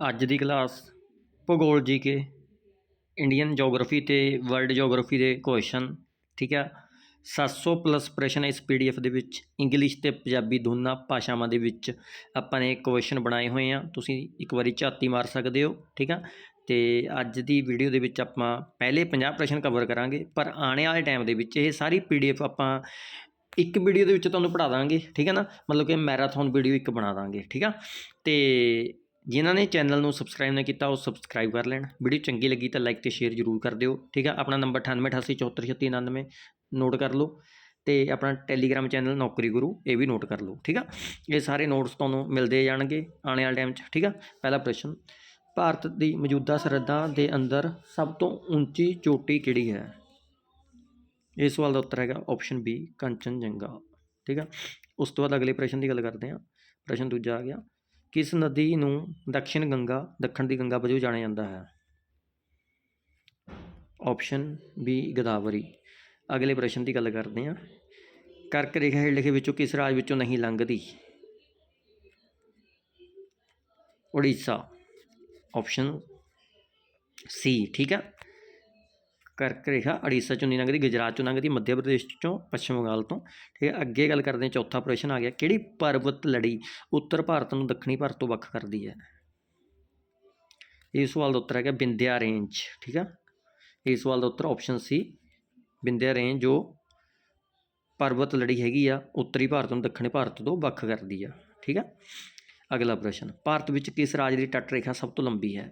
ਅੱਜ ਦੀ ਕਲਾਸ ਭੂਗੋਲ ਜੀਕੇ ਇੰਡੀਅਨ ਜੀਓਗ੍ਰਾਫੀ ਤੇ ਵਰਲਡ ਜੀਓਗ੍ਰਾਫੀ ਦੇ ਕੁਐਸਚਨ ਠੀਕ ਆ? 700 ਪਲੱਸ ਪ੍ਰਸ਼ਨ ਇਸ ਪੀਡੀਐਫ ਦੇ ਵਿੱਚ ਇੰਗਲਿਸ਼ ਤੇ ਪੰਜਾਬੀ ਦੋਨਾਂ ਭਾਸ਼ਾਵਾਂ ਦੇ ਵਿੱਚ ਆਪਾਂ ਨੇ ਕੁਐਸਚਨ ਬਣਾਏ ਹੋਏ ਆ। ਤੁਸੀਂ ਇੱਕ ਵਾਰੀ ਝਾਤੀ ਮਾਰ ਸਕਦੇ ਹੋ, ਠੀਕ ਆ? ਤੇ ਅੱਜ ਦੀ ਵੀਡੀਓ ਦੇ ਵਿੱਚ ਆਪਾਂ ਪਹਿਲੇ 50 ਪ੍ਰਸ਼ਨ ਕਵਰ ਕਰਾਂਗੇ, ਪਰ ਆਉਣ ਵਾਲੇ ਟਾਈਮ ਦੇ ਵਿੱਚ ਇਹ ਸਾਰੀ ਪੀਡੀਐਫ ਆਪਾਂ ਇੱਕ ਵੀਡੀਓ ਦੇ ਵਿੱਚ ਤੁਹਾਨੂੰ ਪੜ੍ਹਾ ਦਾਂਗੇ, ਠੀਕ ਹੈ ਨਾ? ਮਤਲਬ ਕਿ ਮੈਰਾਥਨ ਵੀਡੀਓ ਇੱਕ ਬਣਾ ਦਾਂਗੇ, ਠੀਕ ਆ? ਤੇ ਜਿਨ੍ਹਾਂ ਨੇ ਚੈਨਲ ਨੂੰ ਸਬਸਕ੍ਰਾਈਬ ਨਹੀਂ ਕੀਤਾ, ਉਹ ਸਬਸਕ੍ਰਾਈਬ ਕਰ ਲੈਣ। ਵੀਡੀਓ ਚੰਗੀ ਲੱਗੀ ਤਾਂ ਲਾਈਕ ਤੇ ਸ਼ੇਅਰ ਜ਼ਰੂਰ ਕਰ ਦਿਓ, ਠੀਕ ਆ? ਆਪਣਾ ਨੰਬਰ 9888743699 ਨੋਟ ਕਰ ਲਓ ਤੇ ਆਪਣਾ ਟੈਲੀਗ੍ਰਾਮ ਚੈਨਲ ਨੌਕਰੀ ਗੁਰੂ, ਇਹ ਵੀ ਨੋਟ ਕਰ ਲਓ, ਠੀਕ ਆ? ਇਹ ਸਾਰੇ ਨੋਟਸ ਤੁਹਾਨੂੰ ਮਿਲਦੇ ਜਾਣਗੇ ਆਉਣ ਵਾਲੇ ਟਾਈਮ 'ਚ, ਠੀਕ ਆ? ਪਹਿਲਾ ਪ੍ਰਸ਼ਨ, ਭਾਰਤ ਦੀ ਮੌਜੂਦਾ ਸਰਹੱਦਾਂ ਦੇ ਅੰਦਰ ਸਭ ਤੋਂ ਉੱਚੀ ਚੋਟੀ ਕਿਹੜੀ ਹੈ? ਇਸ ਸਵਾਲ ਦਾ ਉੱਤਰ ਹੈਗਾ ਆਪਸ਼ਨ ਬੀ ਕੰਚਨਜੰਗਾ, ਠੀਕ ਆ? ਉਸ ਤੋਂ ਬਾਅਦ ਅਗਲੇ ਪ੍ਰਸ਼ਨ ਦੀ ਗੱਲ ਕਰਦੇ ਹਾਂ। ਪ੍ਰਸ਼ਨ ਦੂਜਾ ਆ ਗਿਆ। ਕਿਸ ਨਦੀ ਨੂੰ ਦਕਸ਼ਿਣ ਗੰਗਾ, ਦੱਖਣ ਦੀ ਗੰਗਾ ਵਜੋਂ ਜਾਣਿਆ ਜਾਂਦਾ ਹੈ? Option B Godavari. ਅਗਲੇ ਪ੍ਰਸ਼ਨ ਦੀ ਗੱਲ ਕਰਦੇ ਹਾਂ। ਕਰਕ ਰੇਖਾ ਹੇਠ ਲਿਖੇ ਵਿੱਚੋਂ ਕਿਸ ਰਾਜ ਵਿੱਚੋਂ ਨਹੀਂ ਲੰਘਦੀ? ਉੜੀਸਾ। ਆਪਸ਼ਨ ਸੀ ਠੀਕ ਹੈ? ਕਰਕ ਰੇਖਾ ਉੜੀਸਾ ਚੋਂ ਨਹੀਂ ਲੰਘਦੀ, ਗੁਜਰਾਤ ਚੋਂ ਲੰਘਦੀ, ਮੱਧ ਪ੍ਰਦੇਸ਼ ਚੋਂ ਪੱਛਮ ਬੰਗਾਲ ਤੋਂ। ਠੀਕ ਹੈ, ਅੱਗੇ ਗੱਲ ਕਰਦੇ ਹਾਂ, ਚੌਥਾ ਪ੍ਰਸ਼ਨ ਆ ਗਿਆ, ਕਿਹੜੀ ਪਰਬਤ ਲੜੀ ਉੱਤਰ ਭਾਰਤ ਨੂੰ ਦੱਖਣੀ ਭਾਰਤ ਤੋਂ ਵੱਖ ਕਰਦੀ ਹੈ? ਇਸ ਸਵਾਲ ਦਾ ਉੱਤਰ ਹੈਗਾ ਬਿੰਦਿਆ ਰੇਂਜ, ਠੀਕ ਆ? ਇਸ ਸਵਾਲ ਦਾ ਉੱਤਰ ਆਪਸ਼ਨ ਸੀ ਬਿੰਦਿਆ ਰੇਂਜ, ਜੋ ਪਰਬਤ ਲੜੀ ਹੈਗੀ ਆ, ਉੱਤਰੀ ਭਾਰਤ ਨੂੰ ਦੱਖਣੀ ਭਾਰਤ ਤੋਂ ਵੱਖ ਕਰਦੀ ਆ, ਠੀਕ ਆ? ਅਗਲਾ ਪ੍ਰਸ਼ਨ, ਭਾਰਤ ਵਿੱਚ ਕਿਸ ਰਾਜ ਦੀ ਤੱਟ ਰੇਖਾ ਸਭ ਤੋਂ ਲੰਬੀ ਹੈ?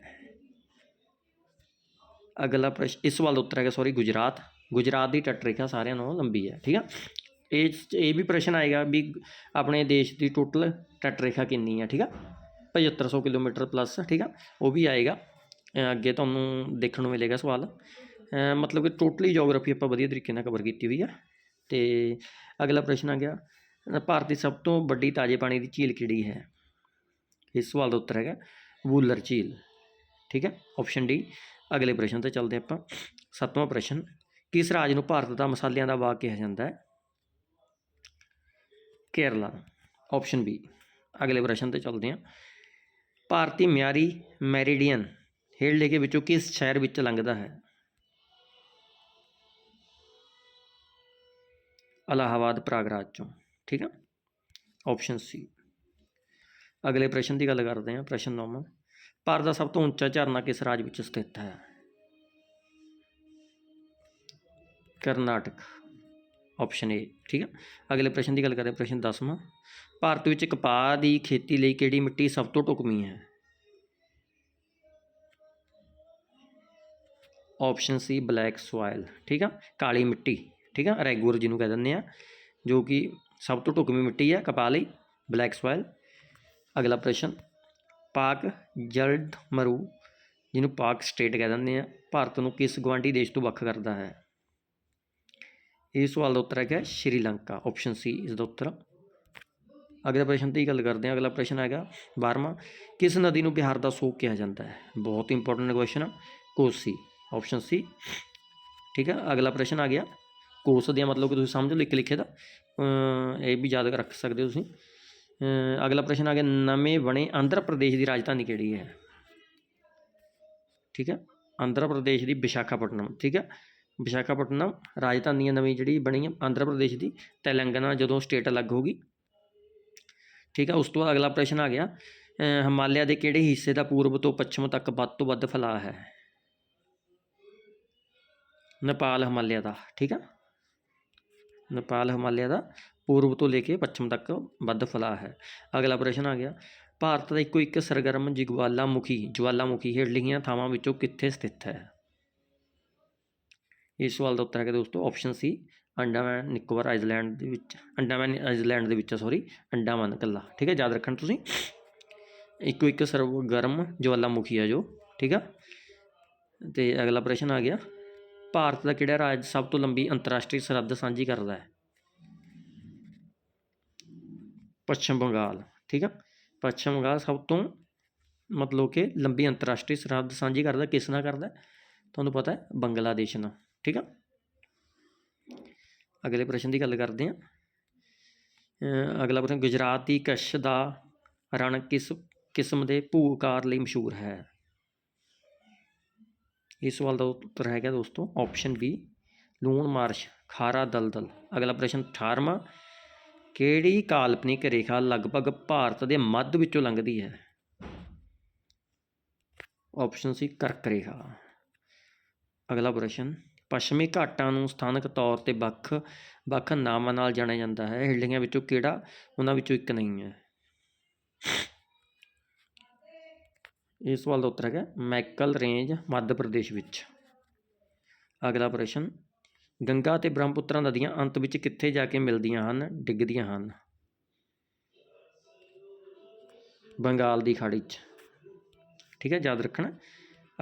ਅਗਲਾ ਪ੍ਰਸ਼ਨ ਇਸ ਸਵਾਲ ਦਾ ਉੱਤਰ ਹੈਗਾ ਸੌਰੀ ਗੁਜਰਾਤ। ਗੁਜਰਾਤ ਦੀ ਟੱਟ ਰੇਖਾ ਸਾਰਿਆਂ ਨਾਲੋਂ ਲੰਬੀ ਹੈ, ਠੀਕ ਆ? ਇਹ ਇਹ ਵੀ ਪ੍ਰਸ਼ਨ ਆਏਗਾ ਵੀ ਆਪਣੇ ਦੇਸ਼ ਦੀ ਟੋਟਲ ਟੱਟ ਰੇਖਾ ਕਿੰਨੀ ਹੈ, ਠੀਕ ਆ? 7500 ਕਿਲੋਮੀਟਰ ਪਲੱਸ ਠੀਕ ਆ? ਉਹ ਵੀ ਆਏਗਾ। ਅੱਗੇ ਤੁਹਾਨੂੰ ਦੇਖਣ ਨੂੰ ਮਿਲੇਗਾ ਸਵਾਲ। ਮਤਲਬ ਕਿ ਟੋਟਲੀ ਜੀਓਗ੍ਰਾਫੀ ਆਪਾਂ ਵਧੀਆ ਤਰੀਕੇ ਨਾਲ ਕਵਰ ਕੀਤੀ ਹੋਈ ਆ। ਤੇ ਅਗਲਾ ਪ੍ਰਸ਼ਨ ਆ ਗਿਆ, ਭਾਰਤ ਦੀ ਸਭ ਤੋਂ ਵੱਡੀ ਤਾਜ਼ੇ ਪਾਣੀ ਦੀ ਝੀਲ ਕਿਹੜੀ ਹੈ? ਇਸ ਸਵਾਲ ਦਾ ਉੱਤਰ ਹੈਗਾ, ਵੂਲਰ ਝੀਲ, ਠੀਕ ਹੈ ਆਪਸ਼ਨ ਡੀ ਅਗਲੇ ਪ੍ਰਸ਼ਨ ਤੇ ਚੱਲਦੇ ਆਪਾਂ। ਸੱਤਵਾਂ ਪ੍ਰਸ਼ਨ, ਕਿਸ ਰਾਜ ਨੂੰ ਭਾਰਤ ਦਾ ਮਸਾਲਿਆਂ ਦਾ ਬਾਗ ਕਿਹਾ ਜਾਂਦਾ ਹੈ? ਕੇਰਲਾ ਆਪਸ਼ਨ ਬੀ ਅਗਲੇ ਪ੍ਰਸ਼ਨ ਤੇ ਚੱਲਦੇ ਹਾਂ। ਭਾਰਤੀ ਮਿਆਰੀ ਮੈਰੀਡੀਅਨ ਹੇਠ ਲਿਖੇ ਵਿੱਚੋਂ ਕਿਸ ਸ਼ਹਿਰ ਵਿੱਚ ਲੰਘਦਾ ਹੈ? ਅਲਾਹਾਬਾਦ ਪ੍ਰਾਗਰਾਜ ਚੋਂ, ਠੀਕ ਆ? ਆਪਸ਼ਨ ਸੀ ਅਗਲੇ ਪ੍ਰਸ਼ਨ ਦੀ ਗੱਲ ਕਰਦੇ ਹਾਂ, ਪ੍ਰਸ਼ਨ 9 ਭਾਰਤ ਦਾ ਸਭ ਤੋਂ ਉੱਚਾ ਝਰਨਾ ਕਿਸ ਰਾਜ ਵਿੱਚ ਸਥਿਤ ਹੈ? ਕਰਨਾਟਕ। ਆਪਸ਼ਨ ਏ ਠੀਕ ਹੈ ਅਗਲੇ ਪ੍ਰਸ਼ਨ ਦੀ ਗੱਲ ਕਰਦੇ ਪ੍ਰਸ਼ਨ 10ਵਾਂ ਭਾਰਤ ਵਿੱਚ ਕਪਾਹ ਦੀ ਖੇਤੀ ਲਈ ਕਿਹੜੀ ਮਿੱਟੀ ਸਭ ਤੋਂ ਢੁਕਵੀਂ ਹੈ? ਆਪਸ਼ਨ ਸੀ ਬਲੈਕ ਸੋਇਲ ਠੀਕ ਆ? ਕਾਲੀ ਮਿੱਟੀ, ਠੀਕ ਆ? ਰੈਗੂਰ ਜਿਹਨੂੰ ਕਹਿ ਦਿੰਦੇ ਆ, ਜੋ ਕਿ ਸਭ ਤੋਂ ਢੁਕਵੀਂ ਮਿੱਟੀ ਹੈ ਕਪਾਹ ਲਈ ਬਲੈਕ ਸੋਇਲ ਅਗਲਾ ਪ੍ਰਸ਼ਨ ਪਾਕ ਜਲਡਮਰੂ ਜਿਹਨੂੰ ਪਾਕ ਸਟੇਟ ਕਹਿ ਦਿੰਦੇ ਆ, ਭਾਰਤ ਨੂੰ ਕਿਸ ਗਵਾਂਢੀ ਦੇਸ਼ ਤੋਂ ਵੱਖ ਕਰਦਾ ਹੈ? ਇਹ ਸਵਾਲ ਦਾ ਉੱਤਰ ਹੈਗਾ ਸ਼੍ਰੀਲੰਕਾ ਆਪਸ਼ਨ ਸੀ ਇਸ ਦਾ ਉੱਤਰ। ਅਗਲੇ ਪ੍ਰਸ਼ਨ ਦੀ ਗੱਲ ਕਰਦੇ ਹਾਂ, ਅਗਲਾ ਪ੍ਰਸ਼ਨ ਹੈਗਾ 12ਵਾਂ ਕਿਸ ਨਦੀ ਨੂੰ ਬਿਹਾਰ ਦਾ ਸੋਕ ਕਿਹਾ ਜਾਂਦਾ ਹੈ? ਬਹੁਤ important question Kosi option C ਠੀਕ ਹੈ ਅਗਲਾ ਪ੍ਰਸ਼ਨ ਆ ਗਿਆ। ਕੋਸ ਦਾ ਮਤਲਬ ਕਿ ਤੁਸੀਂ ਸਮਝ ਲਓ ਇੱਕ ਲਿਖੇ ਦਾ ਇਹ ਵੀ ਯਾਦ ਰੱਖ ਸਕਦੇ ਹੋ ਤੁਸੀਂ। ਅਗਲਾ ਪ੍ਰਸ਼ਨ ਆ ਗਿਆ, ਨਵੇਂ ਬਣੇ ਆਂਧਰਾ ਪ੍ਰਦੇਸ਼ ਦੀ ਰਾਜਧਾਨੀ ਕਿਹੜੀ ਹੈ? ਠੀਕ ਹੈ, ਆਂਧਰਾ ਪ੍ਰਦੇਸ਼ ਦੀ ਵਿਸ਼ਾਖਾਪਟਨਮ, ਠੀਕ ਹੈ, ਵਿਸ਼ਾਖਾਪਟਨਮ ਰਾਜਧਾਨੀ ਹੈ ਨਵੀਂ ਜਿਹੜੀ ਬਣੀ ਹੈ ਆਂਧਰਾ ਪ੍ਰਦੇਸ਼ ਦੀ, ਤੇਲੰਗਾਨਾ ਜਦੋਂ ਸਟੇਟ ਅਲੱਗ ਹੋਗੀ ਠੀਕ ਹੈ, ਉਸ ਤੋਂ ਬਾਅਦ ਅਗਲਾ ਪ੍ਰਸ਼ਨ ਆ ਗਿਆ ਹਿਮਾਲਿਆ ਦੇ ਕਿਹੜੇ ਹਿੱਸੇ ਦਾ ਪੂਰਬ ਤੋਂ ਪੱਛਮ ਤੱਕ ਵੱਧ ਤੋਂ ਵੱਧ ਫੈਲਾਅ ਹੈ? ਨੇਪਾਲ, ਹਿਮਾਲਿਆ ਦਾ, ਠੀਕ ਹੈ, ਨੇਪਾਲ, ਹਿਮਾਲਿਆ ਦਾ ਪੂਰਬ ਤੋਂ ਲੈ ਕੇ ਪੱਛਮ ਤੱਕ ਵੱਧ ਫੈਲਾਅ ਹੈ। ਅਗਲਾ ਪ੍ਰਸ਼ਨ ਆ ਗਿਆ। ਭਾਰਤ ਦਾ ਇੱਕੋ ਇੱਕ ਸਰਗਰਮ ਜਗਵਾਲਾਮੁਖੀ ਜਵਾਲਾਮੁਖੀ ਹੇਠ ਲਿਖੀਆਂ ਥਾਵਾਂ ਵਿੱਚੋਂ ਕਿੱਥੇ ਸਥਿਤ ਹੈ? ਇਸ ਸਵਾਲ ਦਾ ਉੱਤਰ ਹੈਗਾ ਦੋਸਤੋ option C Andaman Nicobar island ਦੇ ਵਿੱਚ, ਅੰਡਾਮੈਨ ਆਈਲੈਂਡ ਦੇ ਵਿੱਚ ਸੌਰੀ ਅੰਡਾਮਾਨ ਇਕੱਲਾ ਠੀਕ ਹੈ, ਯਾਦ ਰੱਖਣ ਤੁਸੀਂ। ਇੱਕੋ ਇੱਕ ਸਰਗਰਮ ਜਵਾਲਾਮੁਖੀ ਹੈ ਜੋ, ਠੀਕ ਆ? ਤੇ ਅਗਲਾ ਪ੍ਰਸ਼ਨ ਆ ਗਿਆ। ਭਾਰਤ ਦਾ ਕਿਹੜਾ ਰਾਜ ਸਭ ਤੋਂ ਲੰਬੀ ਅੰਤਰਰਾਸ਼ਟਰੀ ਸਰਹੱਦ ਸਾਂਝੀ ਕਰਦਾ ਹੈ? ਪੱਛਮ ਬੰਗਾਲ, ਠੀਕ ਆ? ਪੱਛਮ ਬੰਗਾਲ ਸਭ ਤੋਂ ਮਤਲਬ ਕਿ ਲੰਬੀ ਅੰਤਰਰਾਸ਼ਟਰੀ ਸਰਹੱਦ ਸਾਂਝੀ ਕਰਦਾ, ਕਿਸ ਨਾਲ ਕਰਦਾ? ਤੁਹਾਨੂੰ ਪਤਾ ਹੈ, ਬੰਗਲਾਦੇਸ਼ ਨਾਲ, ਠੀਕ ਆ? ਅਗਲੇ ਪ੍ਰਸ਼ਨ ਦੀ ਗੱਲ ਕਰਦੇ ਹਾਂ। ਅਗਲਾ ਪ੍ਰਸ਼ਨ, ਗੁਜਰਾਤ ਦੀ ਕਸ਼ ਦਾ ਰਣ ਕਿਸ ਕਿਸਮ ਦੇ ਭੂਕਾਰ ਲਈ ਮਸ਼ਹੂਰ ਹੈ? ਇਸ ਸਵਾਲ ਦਾ ਉੱਤਰ ਹੈਗਾ ਦੋਸਤੋ, ਆਪਸ਼ਨ ਬੀ ਲੂਣ ਮਾਰਸ਼, ਖਾਰਾ ਦਲਦਲ। ਅਗਲਾ ਪ੍ਰਸ਼ਨ 18ਵਾਂ ਕਿਹੜੀ ਕਾਲਪਨਿਕ ਰੇਖਾ ਲਗਭਗ ਭਾਰਤ ਦੇ ਮੱਧ ਵਿੱਚੋਂ ਲੰਘਦੀ ਹੈ? ਆਪਸ਼ਨ ਸੀ ਕਰਕ ਰੇਖਾ। ਅਗਲਾ ਪ੍ਰਸ਼ਨ, ਪੱਛਮੀ ਘਾਟਾਂ ਨੂੰ ਸਥਾਨਕ ਤੌਰ ਤੇ ਵੱਖ ਵੱਖ ਨਾਵਾਂ ਨਾਲ ਜਾਣਿਆ ਜਾਂਦਾ ਹੈ। ਹੇਠਲਿਆਂ ਵਿੱਚੋਂ ਕਿਹੜਾ ਉਹਨਾਂ ਵਿੱਚੋਂ ਇੱਕ ਨਹੀਂ ਹੈ? ਇਸ ਸਵਾਲ ਦਾ ਉੱਤਰ ਹੈਗਾ ਮੈਕਲ ਰੇਂਜ, ਮੱਧ ਪ੍ਰਦੇਸ਼ ਵਿੱਚ। ਅਗਲਾ ਪ੍ਰਸ਼ਨ ਗੰਗਾ ਅਤੇ ਬ੍ਰਹਮਪੁੱਤਰ ਨਦੀਆਂ ਅੰਤ ਵਿੱਚ ਕਿੱਥੇ ਜਾ ਕੇ ਮਿਲਦੀਆਂ ਹਨ, ਡਿੱਗਦੀਆਂ ਹਨ? ਬੰਗਾਲ ਦੀ ਖਾੜੀ 'ਚ। ਠੀਕ ਹੈ, ਯਾਦ ਰੱਖਣਾ।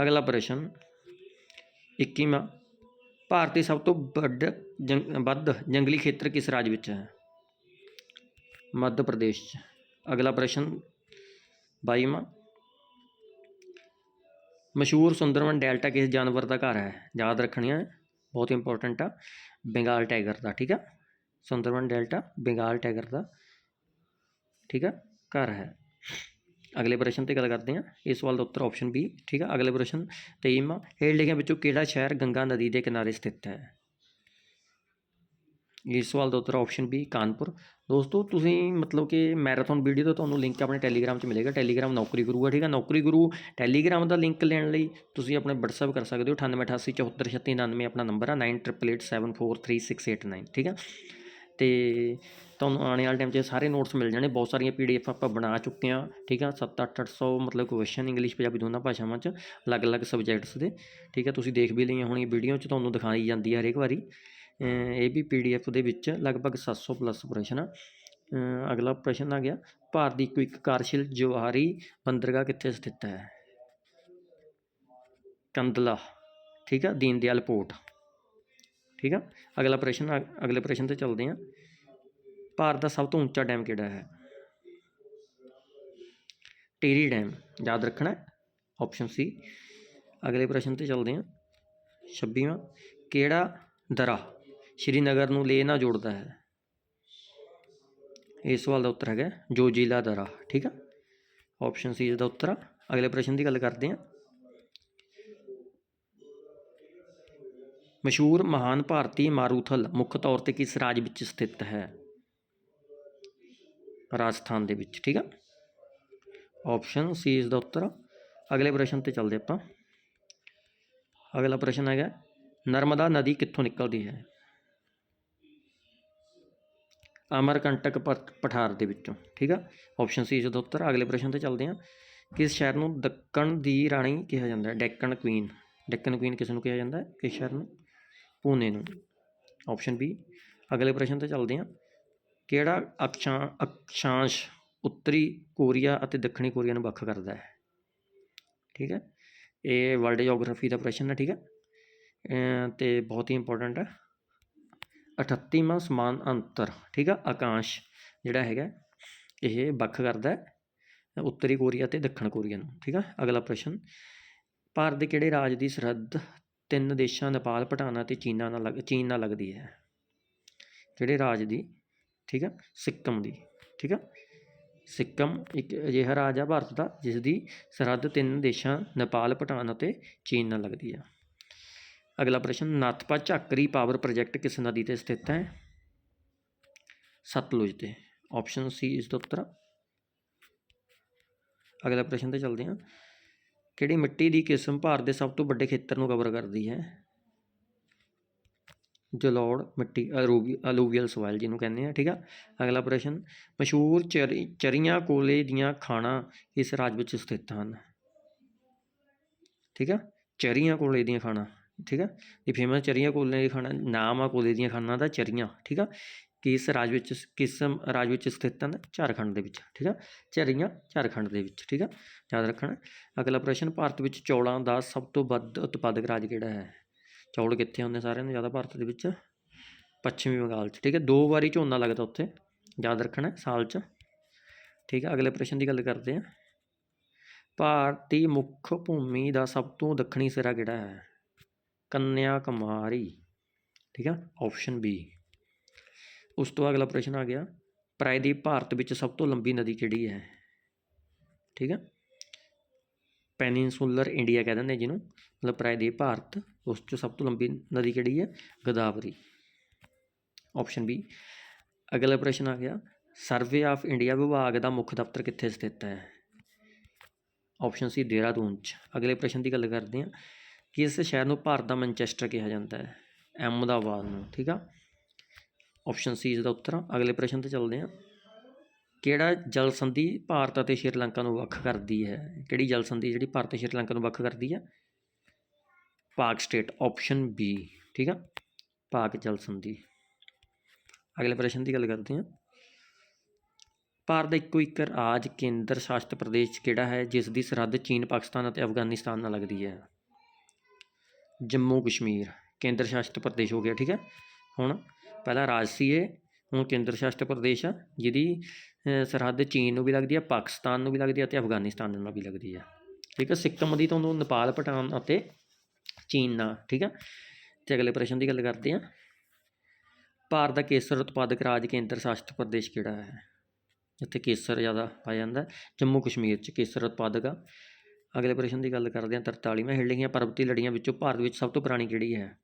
ਅਗਲਾ ਪ੍ਰਸ਼ਨ। 21ਵਾਂ ਭਾਰਤੀ ਸਭ ਤੋਂ ਵੱਡ ਜੰਗ, ਵੱਧ ਜੰਗਲੀ ਖੇਤਰ ਕਿਸ ਰਾਜ ਵਿੱਚ ਹੈ? ਮੱਧ ਪ੍ਰਦੇਸ਼ 'ਚ। ਅਗਲਾ ਪ੍ਰਸ਼ਨ। 22ਵਾਂ ਮਸ਼ਹੂਰ ਸੁੰਦਰਵਨ ਡੈਲਟਾ ਕਿਸ ਜਾਨਵਰ ਦਾ ਘਰ ਹੈ? ਯਾਦ ਰੱਖਣੀਆਂ। ਬਹੁਤ ਇੰਪੋਰਟੈਂਟ ਆ ਬੰਗਾਲ ਟਾਈਗਰ ਦਾ ਠੀਕ ਆ ਸੁੰਦਰਵਨ ਡੈਲਟਾ ਬੰਗਾਲ ਟਾਈਗਰ ਦਾ ਠੀਕ ਆ ਘਰ ਹੈ ਅਗਲੇ ਪ੍ਰਸ਼ਨ ਤੇ ਗੱਲ ਕਰਦੇ ਹਾਂ ਇਸ ਸਵਾਲ ਦਾ ਉੱਤਰ ਆਪਸ਼ਨ ਬੀ ਠੀਕ ਆ ਅਗਲੇ ਪ੍ਰਸ਼ਨ 23ਵਾਂ ਹੇਠ ਲਿਖਿਆਂ ਵਿੱਚੋਂ ਕਿਹੜਾ ਸ਼ਹਿਰ ਗੰਗਾ ਨਦੀ ਦੇ ਕਿਨਾਰੇ ਸਥਿਤ ਹੈ ਇਸ ਸਵਾਲ ਦਾ ਉੱਤਰ ਆਪਸ਼ਨ ਬੀ ਕਾਨਪੁਰ। ਦੋਸਤੋ, ਤੁਸੀਂ ਮਤਲਬ ਕਿ ਮੈਰਾਥਨ ਵੀਡੀਓ ਦਾ ਤੁਹਾਨੂੰ ਲਿੰਕ ਆਪਣੇ ਟੈਲੀਗ੍ਰਾਮ 'ਚ ਮਿਲੇਗਾ। ਟੈਲੀਗ੍ਰਾਮ ਨੌਕਰੀ ਗੁਰੂ ਆ, ਠੀਕ ਹੈ ਨੌਕਰੀ ਗੁਰੂ ਟੈਲੀਗ੍ਰਾਮ ਦਾ ਲਿੰਕ ਲੈਣ ਲਈ ਤੁਸੀਂ ਆਪਣੇ WhatsApp ਕਰ ਸਕਦੇ ਹੋ। 9888743699 ਆਪਣਾ ਨੰਬਰ ਆ 9888743689 ਠੀਕ ਹੈ ਤੇ ਤੁਹਾਨੂੰ ਆਉਣ ਵਾਲੇ ਟਾਈਮ 'ਚ ਸਾਰੇ ਨੋਟਸ ਮਿਲ ਜਾਣੇ। ਬਹੁਤ ਸਾਰੀਆਂ ਪੀਡੀਐਫ ਆਪਾਂ ਬਣਾ ਚੁੱਕੇ ਹਾਂ ਠੀਕ ਆ? 7-800 ਮਤਲਬ ਕੁਐਸਚਨ ਇੰਗਲਿਸ਼ ਪੰਜਾਬੀ ਦੋਨਾਂ ਭਾਸ਼ਾਵਾਂ 'ਚ ਅਲੱਗ-ਅਲੱਗ ਸਬਜੈਕਟਸ ਦੇ, ਠੀਕ ਹੈ ਤੁਸੀਂ ਦੇਖ ਵੀ ਲਈਆਂ ਹੋਣੀਆਂ ਵੀਡੀਓ 'ਚ, ਤੁਹਾਨੂੰ ਦਿਖਾਈ ਜਾਂਦੀ ਹੈ ਹਰੇਕ ਵਾਰੀ। ਇਹ ਵੀ ਪੀਡੀਐਫ ਦੇ ਵਿੱਚ ਲਗਭਗ 700 ਪਲੱਸ ਪ੍ਰਸ਼ਨ ਆ। ਅਗਲਾ ਪ੍ਰਸ਼ਨ ਆ ਗਿਆ, ਭਾਰਤ ਦੀ ਕੁਇਕ ਕਾਰਸ਼ੀਲ ਜਵਾਹਰੀ ਬੰਦਰਗਾਹ ਕਿੱਥੇ ਸਥਿਤ ਹੈ? ਕੰਦਲਾ, ਠੀਕ ਆ ਦੀਨ ਦਿਆਲ ਪੋਰਟ, ਠੀਕ ਆ। ਅਗਲਾ ਪ੍ਰਸ਼ਨ ਅ- ਅਗਲੇ ਪ੍ਰਸ਼ਨ ਤੇ ਚੱਲਦੇ ਹਾਂ ਭਾਰਤ ਦਾ ਸਭ ਤੋਂ ਉੱਚਾ ਡੈਮ ਕਿਹੜਾ ਹੈ? ਟੇਰੀ ਡੈਮ, ਯਾਦ ਰੱਖਣਾ ਆਪਸ਼ਨ ਸੀ ਅਗਲੇ ਪ੍ਰਸ਼ਨ ਤੇ ਚੱਲਦੇ ਹਾਂ 26ਵਾਂ ਕਿਹੜਾ ਦਰਾ ਸ਼੍ਰੀਨਗਰ ਨੂੰ ਲੇਹ ਨਾਲ ਜੋੜਦਾ ਹੈ। ਇਸ ਸਵਾਲ ਦਾ ਉੱਤਰ ਹੈਗਾ ਜੋਜੀਲਾ ਦਰਾ ਠੀਕ ਆ? ਆਪਸ਼ਨ ਸੀ ਇਸ ਦਾ ਉੱਤਰ ਆ। ਅਗਲੇ ਪ੍ਰਸ਼ਨ ਦੀ ਗੱਲ ਕਰਦੇ ਹਾਂ। ਮਸ਼ਹੂਰ ਮਹਾਨ ਭਾਰਤੀ ਮਾਰੂਥਲ ਮੁੱਖ ਤੌਰ ਤੇ ਕਿਸ ਰਾਜ ਵਿੱਚ ਸਥਿਤ ਹੈ? ਰਾਜਸਥਾਨ ਦੇ ਵਿੱਚ, ਠੀਕ ਆ? ਆਪਸ਼ਨ ਸੀ ਇਸ ਦਾ ਉੱਤਰ ਅਗਲੇ ਪ੍ਰਸ਼ਨ ਤੇ ਚੱਲਦੇ ਆਪਾਂ। ਅਗਲਾ ਪ੍ਰਸ਼ਨ ਹੈਗਾ, ਨਰਮਦਾ ਨਦੀ ਕਿੱਥੋਂ ਨਿਕਲਦੀ ਹੈ? ਅਮਰਕੰਟਕ ਪ- ਪਠਾਰ ਦੇ ਵਿੱਚੋਂ, ਠੀਕ ਆ? ਆਪਸ਼ਨ ਸੀ ਇਸ ਦਾ ਉੱਤਰ, ਅਗਲੇ ਪ੍ਰਸ਼ਨ ਤੇ ਚੱਲਦੇ ਹਾਂ ਕਿਸ ਸ਼ਹਿਰ ਨੂੰ ਦੱਕਣ ਦੀ ਰਾਣੀ ਕਿਹਾ ਜਾਂਦਾ ਹੈ? ਡੈਕਨ ਕੁਈਨ ਡੈਕਨ ਕੁਈਨ ਕਿਸ ਨੂੰ ਕਿਹਾ ਜਾਂਦਾ ਹੈ? ਕਿਸ ਸ਼ਹਿਰ ਨੂੰ? ਪੂਨੇ ਨੂੰ। ਆਪਸ਼ਨ ਬੀ ਅਗਲੇ ਪ੍ਰਸ਼ਨ ਤੇ ਚੱਲਦੇ ਹਾਂ ਕਿਹੜਾ ਅਕਸ਼ਾਂ, ਅਕਸ਼ਾਂਸ਼ ਉੱਤਰੀ ਕੋਰੀਆ ਅਤੇ ਦੱਖਣੀ ਕੋਰੀਆ ਨੂੰ ਵੱਖ ਕਰਦਾ ਹੈ? ਠੀਕ ਹੈ ਇਹ ਵਰਲਡ ਜੀਓਗ੍ਰਾਫੀ ਦਾ ਪ੍ਰਸ਼ਨ ਹੈ, ਠੀਕ ਹੈ ਅਮ ਤੇ ਬਹੁਤ ਹੀ ਇੰਪੋਰਟੈਂਟ ਹੈ 38ਵਾਂ ਸਮਾਨ ਅੰਤਰ, ਠੀਕ ਆ? ਆਕਾਂਸ਼ ਜਿਹੜਾ ਹੈਗਾ, ਇਹ ਵੱਖ ਕਰਦਾ ਉੱਤਰੀ ਕੋਰੀਆ ਤੇ ਦੱਖਣ ਕੋਰੀਆ ਨੂੰ, ਠੀਕ ਆ? ਅਗਲਾ ਪ੍ਰਸ਼ਨ, ਭਾਰਤ ਦੇ ਕਿਹੜੇ ਰਾਜ ਦੀ ਸਰਹੱਦ ਤਿੰਨ ਦੇਸ਼ਾਂ, ਨੇਪਾਲ, ਭੂਟਾਨ ਅਤੇ ਚੀਨਾ ਨਾਲ ਲੱਗ ਚੀਨ ਨਾਲ ਲੱਗਦੀ ਹੈ? ਕਿਹੜੇ ਰਾਜ ਦੀ, ਠੀਕ ਆ? ਸਿੱਕਮ ਦੀ, ਠੀਕ ਆ? ਸਿੱਕਮ ਇੱਕ ਅਜਿਹਾ ਰਾਜ ਆ ਭਾਰਤ ਦਾ, ਜਿਸ ਦੀ ਸਰਹੱਦ ਤਿੰਨ ਦੇਸ਼ਾਂ, ਨੇਪਾਲ, ਭੂਟਾਨ ਅਤੇ ਚੀਨ ਨਾਲ ਲੱਗਦੀ ਆ। ਅਗਲਾ ਪ੍ਰਸ਼ਨ ਨਾਥਪਾ ਝਾਕਰੀ ਪਾਵਰ ਪ੍ਰੋਜੈਕਟ ਕਿਸ ਨਦੀ ਤੇ ਸਥਿਤ ਹੈ? ਸਤਲੁਜ ਤੇ। ਆਪਸ਼ਨ ਸੀ ਇਸ ਦਾ ਉੱਤਰ ਆ। ਅਗਲਾ ਪ੍ਰਸ਼ਨ ਤੇ ਚੱਲਦੇ ਹਾਂ। ਕਿਹੜੀ ਮਿੱਟੀ ਦੀ ਕਿਸਮ ਭਾਰਤ ਦੇ ਸਭ ਤੋਂ ਵੱਡੇ ਖੇਤਰ ਨੂੰ ਕਵਰ ਕਰਦੀ ਹੈ? ਜਲੋੜ ਮਿੱਟੀ ਅਰੂਬੀ ਅਲੂਵੀਅਲ ਸੋਇਲ ਜਿਹਨੂੰ ਕਹਿੰਦੇ ਆ ਠੀਕ ਆ? ਅਗਲਾ ਪ੍ਰਸ਼ਨ, ਮਸ਼ਹੂਰ ਚਰੀ, ਚਰੀਆਂ ਕੋਲੇ ਦੀਆਂ ਖਾਣਾ ਇਸ ਰਾਜ ਵਿੱਚ ਸਥਿਤ ਹਨ? ਠੀਕ ਆ? ਚਰੀਆਂ ਕੋਲੇ ਦੀਆਂ ਖਾਣਾ। ਠੀਕ ਹੈ? ਇਹ ਫੇਮਸ ਚਰੀਆਂ ਕੋਲੇ ਦੀ ਖਾਣਾ, ਨਾਮ ਆ ਕੋਲੇ ਦੀਆਂ ਖਾਣਾ ਦਾ ਚਰੀਆਂ, ਠੀਕ ਆ? ਕਿਸ ਰਾਜ ਵਿੱਚ ਕਿਸ ਰਾਜ ਵਿੱਚ ਸਥਿਤ ਹਨ? ਝਾਰਖੰਡ ਦੇ ਵਿੱਚ, ਠੀਕ ਆ? ਚਰੀਆਂ ਝਾਰਖੰਡ ਦੇ ਵਿੱਚ, ਠੀਕ ਆ? ਯਾਦ ਰੱਖਣਾ। ਅਗਲਾ ਪ੍ਰਸ਼ਨ, ਭਾਰਤ ਵਿੱਚ ਚੌਲਾਂ ਦਾ ਸਭ ਤੋਂ ਵੱਧ ਉਤਪਾਦਕ ਰਾਜ ਕਿਹੜਾ ਹੈ? ਚੌਲ ਕਿੱਥੇ ਹੁੰਦੇ ਸਾਰਿਆਂ ਨੂੰ ਜ਼ਿਆਦਾ ਭਾਰਤ ਦੇ ਵਿੱਚ? ਪੱਛਮੀ ਬੰਗਾਲ 'ਚ, ਠੀਕ ਹੈ? ਦੋ ਵਾਰੀ ਝੋਨਾ ਲੱਗਦਾ ਉੱਥੇ, ਯਾਦ ਰੱਖਣਾ, ਸਾਲ 'ਚ। ਠੀਕ ਹੈ ਅਗਲੇ ਪ੍ਰਸ਼ਨ ਦੀ ਗੱਲ ਕਰਦੇ ਹਾਂ। ਭਾਰਤੀ ਮੁੱਖ ਭੂਮੀ ਦਾ ਸਭ ਤੋਂ ਦੱਖਣੀ ਸਿਰਾ ਕਿਹੜਾ ਹੈ? ਕੰਨਿਆ ਕੁਮਾਰੀ, ਠੀਕ ਆ ਆਪਸ਼ਨ ਬੀ ਉਸ ਤੋਂ ਅਗਲਾ ਪ੍ਰਸ਼ਨ ਆ ਗਿਆ, ਪ੍ਰਾਇਦੀਪ ਭਾਰਤ ਵਿੱਚ ਸਭ ਤੋਂ ਲੰਬੀ ਨਦੀ ਕਿਹੜੀ ਹੈ? ਠੀਕ ਹੈ ਪੈਨਿਨਸੂਲਰ ਇੰਡੀਆ ਕਹਿ ਦਿੰਦੇ ਜਿਹਨੂੰ, ਮਤਲਬ ਪ੍ਰਾਇਦੀਪ ਭਾਰਤ, ਉਸ 'ਚੋਂ ਸਭ ਤੋਂ ਲੰਬੀ ਨਦੀ ਕਿਹੜੀ ਹੈ? ਗੋਦਾਵਰੀ। ਆਪਸ਼ਨ ਬੀ ਅਗਲਾ ਪ੍ਰਸ਼ਨ ਆ ਗਿਆ ਸਰਵੇ ਆਫ ਇੰਡੀਆ ਵਿਭਾਗ ਦਾ ਮੁੱਖ ਦਫ਼ਤਰ ਕਿੱਥੇ ਸਥਿਤ ਹੈ? ਆਪਸ਼ਨ ਸੀ ਦੇਹਰਾਦੂਨ 'ਚ। ਅਗਲੇ ਪ੍ਰਸ਼ਨ ਦੀ ਗੱਲ ਕਰਦੇ ਹਾਂ ਕਿਸ ਸ਼ਹਿਰ ਨੂੰ ਭਾਰਤ ਦਾ ਮੈਨਚੈਸਟਰ ਕਿਹਾ ਜਾਂਦਾ ਹੈ? ਅਹਿਮਦਾਬਾਦ ਨੂੰ, ਠੀਕ ਆ? ਆਪਸ਼ਨ ਸੀ ਇਸ ਦਾ ਉੱਤਰ ਆ। ਅਗਲੇ ਪ੍ਰਸ਼ਨ ਤੇ ਚੱਲਦੇ ਹਾਂ। ਕਿਹੜਾ ਜਲ ਸੰਧੀ ਭਾਰਤ ਅਤੇ ਸ਼੍ਰੀਲੰਕਾ ਨੂੰ ਵੱਖ ਕਰਦੀ ਹੈ? ਕਿਹੜੀ ਜਲ ਸੰਧੀ ਜਿਹੜੀ ਭਾਰਤ ਤੇ ਸ਼੍ਰੀਲੰਕਾ ਨੂੰ ਵੱਖ ਕਰਦੀ ਹੈ ਪਾਕ ਸਟੇਟ ਆਪਸ਼ਨ ਬੀ ਠੀਕ ਆ? ਪਾਕ ਜਲ ਸੰਧੀ ਅਗਲੇ ਪ੍ਰਸ਼ਨ ਦੀ ਗੱਲ ਕਰਦੇ ਹਾਂ। ਭਾਰਤ ਦਾ ਇੱਕੋ ਇੱਕ ਰਾਜ ਕੇਂਦਰ ਸ਼ਾਸਿਤ ਪ੍ਰਦੇਸ਼ ਕਿਹੜਾ ਹੈ, ਜਿਸ ਦੀ ਸਰਹੱਦ ਚੀਨ, ਪਾਕਿਸਤਾਨ ਅਤੇ ਅਫਗਾਨਿਸਤਾਨ ਨਾਲ ਲੱਗਦੀ ਹੈ? ਜੰਮੂ ਕਸ਼ਮੀਰ, ਕੇਂਦਰ ਸ਼ਾਸਿਤ ਪ੍ਰਦੇਸ਼ ਹੋ ਗਿਆ, ਠੀਕ ਹੈ? ਹੁਣ ਪਹਿਲਾ ਰਾਜ ਸੀ ਇਹ, ਹੁਣ ਕੇਂਦਰ ਸ਼ਾਸਿਤ ਪ੍ਰਦੇਸ਼ ਆ, ਜਿਹਦੀ ਸਰਹੱਦ ਚੀਨ ਨੂੰ ਵੀ ਲੱਗਦੀ ਆ, ਪਾਕਿਸਤਾਨ ਨੂੰ ਵੀ ਲੱਗਦੀ ਹੈ ਅਤੇ ਅਫਗਾਨਿਸਤਾਨ ਨਾਲ ਵੀ ਲੱਗਦੀ ਹੈ ਠੀਕ ਹੈ, ਸਿੱਕਮ ਦੀ ਤੁਹਾਨੂੰ ਨੇਪਾਲ, ਭੂਟਾਨ ਅਤੇ ਚੀਨ ਨਾਲ, ਠੀਕ ਆ ਤੇ ਅਗਲੇ ਪ੍ਰਸ਼ਨ ਦੀ ਗੱਲ ਕਰਦੇ ਹਾਂ ਭਾਰਤ ਦਾ ਕੇਸਰ ਉਤਪਾਦਕ ਰਾਜ ਕੇਂਦਰ ਸ਼ਾਸਿਤ ਪ੍ਰਦੇਸ਼ ਕਿਹੜਾ ਹੈ? ਇੱਥੇ ਕੇਸਰ ਜ਼ਿਆਦਾ ਪਾਇਆ ਜਾਂਦਾ ਜੰਮੂ ਕਸ਼ਮੀਰ 'ਚ ਕੇਸਰ ਉਤਪਾਦਕ ਆ। ਅਗਲੇ ਪ੍ਰਸ਼ਨ ਦੀ ਗੱਲ ਕਰਦੇ ਹਾਂ 43ਵਾਂ ਹਿੱਲੀਆਂ ਪਰਬਤੀ ਲੜੀਆਂ ਵਿੱਚੋਂ ਭਾਰਤ ਵਿੱਚ ਸਭ ਤੋਂ ਪੁਰਾਣੀ ਕਿਹੜੀ ਹੈ?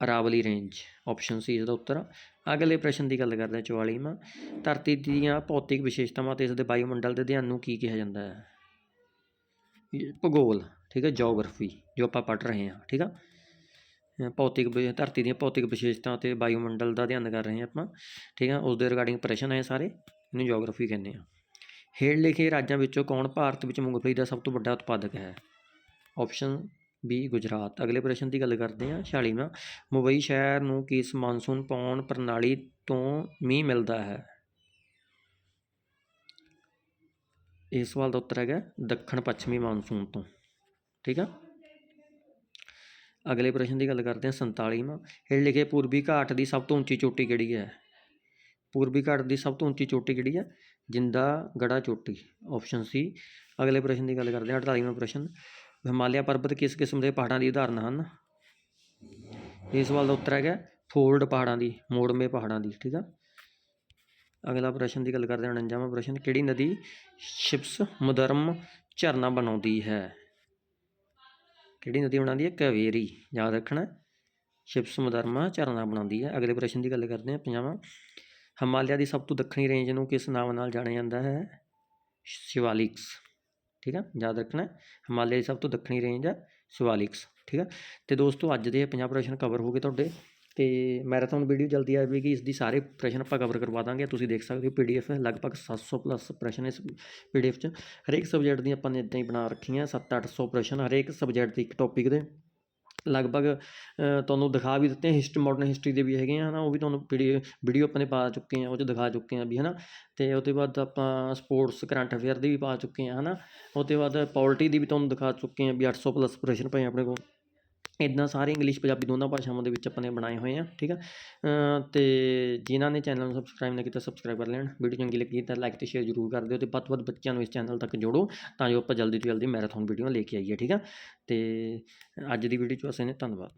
ਅਰਾਵਲੀ ਰੇਂਜ ਆਪਸ਼ਨ ਸੀ ਇਸ ਦਾ ਉੱਤਰ। ਅਗਲੇ ਪ੍ਰਸ਼ਨ ਦੀ ਗੱਲ ਕਰਦੇ ਹਾਂ 44ਵਾਂ ਧਰਤੀ ਦੀਆਂ ਭੌਤਿਕ ਵਿਸ਼ੇਸ਼ਤਾਵਾਂ ਤੇ ਇਸ ਦੇ ਵਾਯੂਮੰਡਲ ਦੇ ਅਧਿਐਨ ਨੂੰ ਕੀ ਕਿਹਾ ਜਾਂਦਾ ਹੈ? ਭੂਗੋਲ, ਠੀਕ ਹੈ ਜੀਓਗ੍ਰਾਫੀ ਜੋ ਆਪਾਂ ਪੜ੍ਹ ਰਹੇ ਹਾਂ, ਠੀਕ ਆ? ਭੌਤਿਕ ਧਰਤੀ ਦੀਆਂ ਭੌਤਿਕ ਵਿਸ਼ੇਸ਼ਤਾਵਾਂ ਤੇ ਵਾਯੂਮੰਡਲ ਦਾ ਅਧਿਐਨ ਕਰ ਰਹੇ ਹਾਂ ਆਪਾਂ, ਠੀਕ ਆ? ਉਸ ਦੇ ਰਿਗਾਰਡਿੰਗ ਪ੍ਰਸ਼ਨ ਹੈ ਸਾਰੇ, ਇਹਨੂੰ ਜੀਓਗ੍ਰਾਫੀ ਕਹਿੰਦੇ ਆ ਹੇਠ ਲਿਖੇ ਰਾਜਾਂ ਵਿੱਚੋਂ ਕੌਣ ਭਾਰਤ ਵਿੱਚ ਮੂੰਗਫਲੀ ਦਾ ਸਭ ਤੋਂ ਵੱਡਾ ਉਤਪਾਦਕ ਹੈ? Option B Gujarat. ਅਗਲੇ ਪ੍ਰਸ਼ਨ ਦੀ ਗੱਲ ਕਰਦੇ ਹਾਂ। 46ਵਾਂ ਮੁੰਬਈ ਸ਼ਹਿਰ ਨੂੰ ਕਿਸ ਮਾਨਸੂਨ ਪੌਣ ਪ੍ਰਣਾਲੀ ਤੋਂ ਮੀਂਹ ਮਿਲਦਾ ਹੈ? ਇਸ ਸਵਾਲ ਦਾ ਉੱਤਰ ਹੈਗਾ ਦੱਖਣ ਪੱਛਮੀ ਮਾਨਸੂਨ ਤੋਂ। ਠੀਕ ਆ? ਅਗਲੇ ਪ੍ਰਸ਼ਨ ਦੀ ਗੱਲ ਕਰਦੇ ਹਾਂ। 47ਵਾਂ ਹੇਠ ਲਿਖੇ ਪੂਰਬੀ ਘਾਟ ਦੀ ਸਭ ਤੋਂ ਉੱਚੀ ਚੋਟੀ ਕਿਹੜੀ ਹੈ? ਪੂਰਬੀ ਘਾਟ ਦੀ ਸਭ ਤੋਂ ਉੱਚੀ ਚੋਟੀ ਕਿਹੜੀ ਹੈ? ਜਿੰਦਾ ਗੜਾ ਚੋਟੀ ਆਪਸ਼ਨ ਸੀ ਅਗਲੇ ਪ੍ਰਸ਼ਨ ਦੀ ਗੱਲ ਕਰਦੇ ਹਾਂ 48ਵਾਂ ਪ੍ਰਸ਼ਨ। ਹਿਮਾਲਿਆ ਪਰਬਤ ਕਿਸ ਕਿਸਮ ਦੇ ਪਹਾੜਾਂ ਦੀ ਉਦਾਹਰਨ ਹਨ? ਇਸ ਸਵਾਲ ਦਾ ਉੱਤਰ ਹੈਗਾ, ਫੋਲਡ ਪਹਾੜਾਂ ਦੀ, ਮੋੜਮੇ ਪਹਾੜਾਂ ਦੀ, ਠੀਕ ਆ? ਅਗਲਾ ਪ੍ਰਸ਼ਨ ਦੀ ਗੱਲ ਕਰਦੇ ਹਾਂ 49ਵਾਂ ਪ੍ਰਸ਼ਨ। ਕਿਹੜੀ ਨਦੀ ਸ਼ਿਪਸ ਮੁਦਰਮ ਝਰਨਾ ਬਣਾਉਂਦੀ ਹੈ? ਕਿਹੜੀ ਨਦੀ ਬਣਾਉਂਦੀ ਹੈ? ਕਾਵੇਰੀ, ਯਾਦ ਰੱਖਣਾ। ਸ਼ਿਪਸ ਮੁਦਰਮਾ ਝਰਨਾ ਬਣਾਉਂਦੀ ਹੈ। ਅਗਲੇ ਪ੍ਰਸ਼ਨ ਦੀ ਗੱਲ ਕਰਦੇ ਹਾਂ, ਪੰਜਾਵਾਂ। ਹਿਮਾਲਿਆ ਦੀ ਸਭ ਤੋਂ ਦੱਖਣੀ ਰੇਂਜ ਨੂੰ ਕਿਸ ਨਾਮ ਨਾਲ ਜਾਣਿਆ ਜਾਂਦਾ ਹੈ? ਸ਼ਿਵਾਲਿਕਸ। ਠੀਕ ਹੈ ਯਾਦ ਰੱਖਣਾ ਹਿਮਾਲਿਆ ਦੀ ਸਭ ਤੋਂ ਦੱਖਣੀ ਰੇਂਜ ਹੈ ਸ਼ਿਵਾਲਿਕਸ। ਠੀਕ ਹੈ ਤੇ ਦੋਸਤੋ, ਅੱਜ ਦੇ 50 ਪ੍ਰਸ਼ਨ ਕਵਰ ਹੋ ਗਏ ਤੁਹਾਡੇ। ਤੇ ਮੈਰਾਥਨ ਵੀਡੀਓ ਜਲਦੀ ਆਵੇਗੀ ਇਸ ਦੀ ਸਾਰੇ ਪ੍ਰਸ਼ਨ ਆਪਾਂ ਕਵਰ ਕਰਵਾ ਦਾਂਗੇ। ਤੁਸੀਂ ਦੇਖ ਸਕਦੇ ਹੋ ਪੀਡੀਐਫ ਲਗਭਗ 700 ਪਲੱਸ ਪ੍ਰਸ਼ਨ ਇਸ ਪੀਡੀਐਫ 'ਚ। ਹਰੇਕ ਸਬਜੈਕਟ ਦੀ ਆਪਾਂ ਨੇ ਇਦਾਂ ਹੀ ਬਣਾ ਰੱਖੀਆਂ। 7-800 ਪ੍ਰਸ਼ਨ ਹਰੇਕ ਸਬਜੈਕਟ ਦੇ ਇੱਕ ਟੌਪਿਕ ਦੇ। ਲਗਭਗ ਤੁਹਾਨੂੰ ਦਿਖਾ ਵੀ ਦਿੱਤੇ ਹਿਸਟਰੀ ਮਾਡਰਨ ਹਿਸਟਰੀ ਦੇ ਵੀ ਹੈਗੇ ਆ, ਹਨਾ, ਉਹ ਵੀ ਤੁਹਾਨੂੰ ਵੀਡੀਓ ਵੀਡੀਓ ਆਪਾਂ ਨੇ ਪਾ ਚੁੱਕੇ ਆ, ਉਹ 'ਚ ਦਿਖਾ ਚੁੱਕੇ ਆ ਵੀ, ਹਨਾ। ਅਤੇ ਉਹ ਤੋਂ ਬਾਅਦ ਆਪਾਂ ਸਪੋਰਟਸ ਕਰੰਟ ਅਫੇਅਰ ਦੀ ਵੀ ਪਾ ਚੁੱਕੇ ਆ, ਹਨਾ। ਉਹ ਤੋਂ ਬਾਅਦ ਪੋਲਟੀ ਦੀ ਵੀ ਤੁਹਾਨੂੰ ਦਿਖਾ ਚੁੱਕੇ ਆ ਵੀ 800 ਪਲੱਸ ਪ੍ਰਸ਼ਨ ਪਏ ਆਪਣੇ ਕੋਲ। ਇੱਦਾਂ ਸਾਰੇ ਇੰਗਲਿਸ਼ ਪੰਜਾਬੀ ਦੋਨਾਂ ਭਾਸ਼ਾਵਾਂ ਦੇ ਵਿੱਚ ਆਪਾਂ ਨੇ ਬਣਾਏ ਹੋਏ ਆ, ਠੀਕ ਆ? ਅਤੇ ਜਿਨ੍ਹਾਂ ਨੇ ਚੈਨਲ ਨੂੰ ਸਬਸਕ੍ਰਾਈਬ ਨਾ ਕੀਤਾ ਸਬਸਕ੍ਰਾਈਬ ਕਰ ਲੈਣ। ਵੀਡੀਓ ਚੰਗੀ ਲੱਗੀ ਤਾਂ ਲਾਈਕ ਤੇ ਸ਼ੇਅਰ ਜ਼ਰੂਰ ਕਰ ਦਿਓ ਤੇ ਵੱਧ ਤੋਂ ਵੱਧ ਬੱਚਿਆਂ ਨੂੰ ਇਸ ਚੈਨਲ ਤੱਕ ਜੋੜੋ ਤਾਂ ਜੋ ਆਪਾਂ ਜਲਦੀ ਤੋਂ ਜਲਦੀ ਮੈਰਾਥਨ ਵੀਡੀਓ ਲੈ ਕੇ ਆਈਏ, ਠੀਕ ਆ? ਤੇ ਅੱਜ ਦੀ ਵੀਡੀਓ 'ਚ ਬਸ ਨੇ ਧੰਨਵਾਦ।